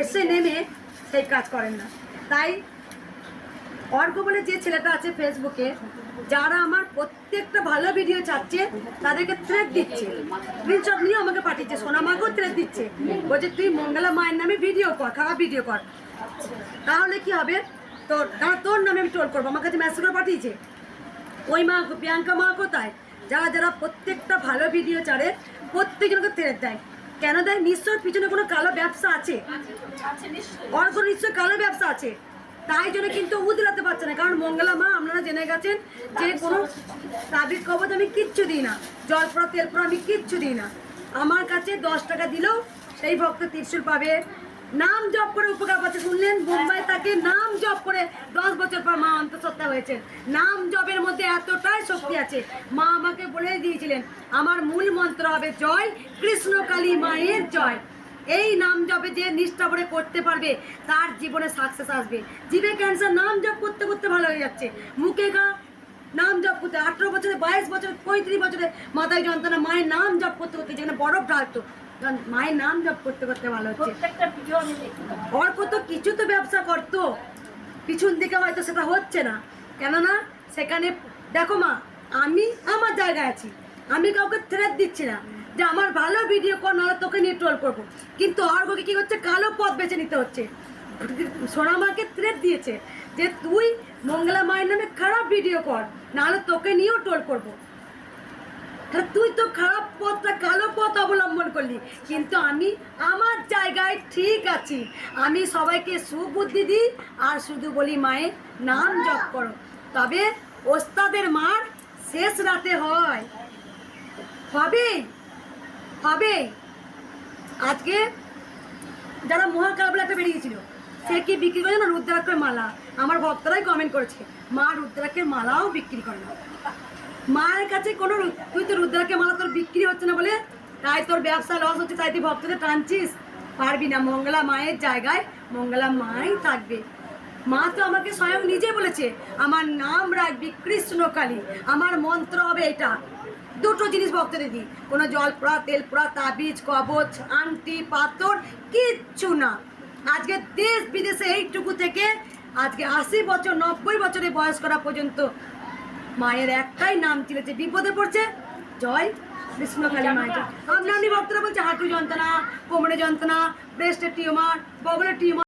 এসে নেমে সেই কাজ করেন না। তাই অর্ক বলে যে ছেলেটা আছে ফেসবুকে, যারা আমার প্রত্যেকটা ভালো ভিডিও চাচ্ছে, তাদেরকে থ্রেড দিচ্ছে। স্ক্রিনশট নিয়ে আমাকে পাঠিয়েছে, সোনামাকেও থ্রেড দিচ্ছে। বলছে, তুই মঙ্গলা মায়ের নামে ভিডিও কর খারাপ ভিডিও কর। তাহলে কি হবে? তোর তারা তোর নামে আমি টোল করব। আমার কাছে মেসেজ করে পাঠিয়েছে। ওই মা, প্রিয়াঙ্কা মা কোথায়? যারা যারা প্রত্যেকটা ভালো ভিডিও ছাড়ে, প্রত্যেকজনকে থ্রেড দেয়। কেন দেয়? নিশ্চয় পিছনে কোনো কালো ব্যবসা আছে। অর্ক নিশ্চয় কালো ব্যবসা আছে। তাই জন্য কিন্তু উদলাতে পারছে না। কারণ মঙ্গলা মা, আপনারা জেনে গেছেন যে কোনো তাবিজ কবজ আমি কিচ্ছু দিই না। জল পড়া তেল পড়া আমি কিচ্ছু দিই না। আমার কাছে দশ টাকা দিলেও সেই ভক্ত ত্রিশুল পাবে। নাম জপ করে উপকার পাচ্ছে। শুনলেন? মুম্বাই তাকে নাম জপ করে দশ বছর পর মা অন্তঃসত্ত্বা হয়েছেন। নাম জপের মধ্যে শক্তি আছে। মা আমাকে বলে দিয়েছিলেন আমার মূল মন্ত্র হবে জয় কৃষ্ণ কালী মায়ের জয়। এই নাম জপে যে নিষ্ঠা করে করতে পারবে তার জীবনে সাকসেস আসবে। জিভে ক্যান্সার নাম জপ করতে করতে ভালো হয়ে যাচ্ছে। মুখে গা নাম জপ করতে আঠেরো বছরে বাইশ বছরে পঁয়ত্রিশ বছরে মাথায় যন্ত্রণা মায়ের নাম জপ করতে করতে যেখানে বরফ ঢালতো মায়ের নাম জপ করতে করতে ভালো হচ্ছে। অর্ক তো কিছু তো ব্যবসা করতো পিছন দিকে হয়তো সেটা হচ্ছে না। কেননা সেখানে দেখো মা আমি আমার জায়গায় আছি। আমি কাউকে থ্রেট দিচ্ছি না যে আমার ভালো ভিডিও কর নাহলে তোকে নিয়ে ট্রোল করব। কিন্তু অর্ঘকে কি হচ্ছে? কালো পথ বেছে নিতে হচ্ছে। সোনামাকে থ্রেট দিয়েছে যে তুই মঙ্গলা মায়ের নামে খারাপ ভিডিও কর নাহলে তোকে নিয়েও ট্রোল করব। তুই তো খারাপ পথটা, কালো পথ অবলম্বন করলি। কিন্তু আমি আমার জায়গায় ঠিক আছি। আমি সবাইকে সুবুদ্ধি দিই আর শুধু বলি, মায়ের নাম জপ করো। তবে ওস্তাদের মার শেষ রাতে হয়। হবে? হবে। আজকে যারা মহাকাবলা একটা বেরিয়েছিল সে কি বিক্রি করে না রুদ্রাক্ষের মালা? আমার ভক্তরাই কমেন্ট করেছে, মা রুদ্রাক্ষের মালাও বিক্রি করে না। মায়ের কাছে কোনো তুই তো রুদ্রাক্ষের মালা তোর বিক্রি হচ্ছে না বলে, তাই তোর ব্যবসা লস হচ্ছে, তাই তুই ভক্তদের টানছিস? পারবি না, মঙ্গলা মায়ের জায়গায় মঙ্গলা মাই থাকবে। মা তো আমাকে স্বয়ং নিজে বলেছে আমার নাম রাখবি কৃষ্ণকালী আমার মন্ত্র হবে এটা। দুটো জিনিস ভক্তদের দিই কোনো জল পোড়া তেল পোড়া তাবিজ কবচ আংটি পাথর কিচ্ছু না। আজকে দেশ বিদেশে এইটুকু থেকে আজকে আশি বছর নব্বই বছরের বয়স করা পর্যন্ত মায়ের একটাই নাম ছিল যে বিপদে পড়ছে জয় কৃষ্ণকালী মায়ের। আমরা ভক্তরা বলছে হাঁটু যন্ত্রণা কোমরে যন্ত্রণা ব্রেস্টের টিউমার বগলের টিউমার